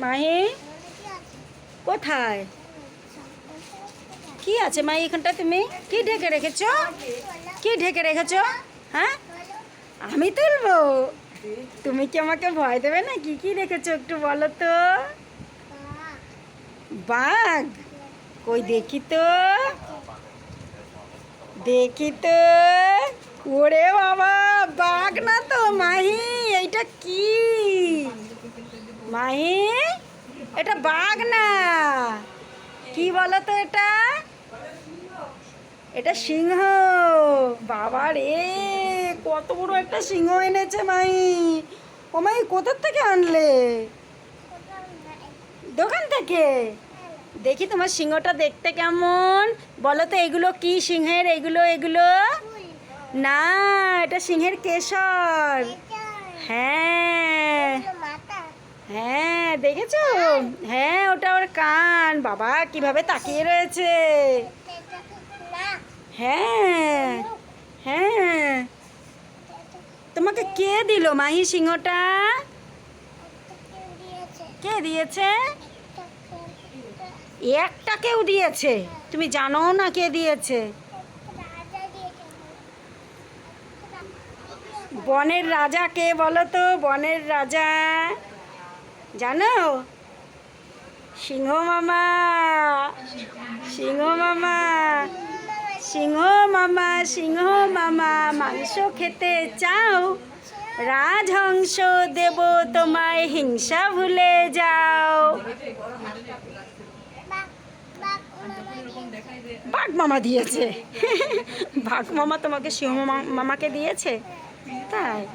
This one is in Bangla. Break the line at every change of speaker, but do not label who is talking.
মাহি? কোথায়? কি আছে মাই এখানটা তুমি? কি ঢেকে রেখেছো? কি ঢেকে রেখেছো? হ্যাঁ? আমি তুলবো। তুমি কি আমাকে ভয় দেবে না কি কি রেখেছো একটু বলো তো। বাঘ? কই দেখি তো। দেখি তো। ওরে বাবা, বাঘ না তো মাহি, এইটা কি মাহি এটা বাঘ না। কি বলো তো এটা? এটা সিংহ। বাবা রে কত বড় একটা সিংহ এনেছে মাই। ও মাই কোথার থেকে আনলে? দোকান থেকে? দেখি তোমার সিংহটা দেখতে কেমন। বলো তো এগুলো কি সিংহের? এগুলো এগুলো? না এটা সিংহের কেশর। হ্যাঁ। হ্যাঁ দেখেছ? হ্যাঁ ওটা ওর কান। বাবা, কীভাবে তাকিয়ে রয়েছে। হ্যাঁ হ্যাঁ। তোমাকে কে দিল মাহি সিংহটা? কে দিয়েছে? একটা কেউ দিয়েছে। তুমি জানো না কে দিয়েছে? বনের রাজা কে বলো তো? বনের রাজা। জানো? সিংহ মামা। সিংহ মামা। সিংহ মামা সিংহ মামা, মাংস খেতে চাও? রাজহংস দেব তোমায় হিংসা ভুলে যাও। বাঘ মামা দিয়েছে। বাঘ মামা তোমাকে, সিংহ মামাকে দিয়েছে? তাই।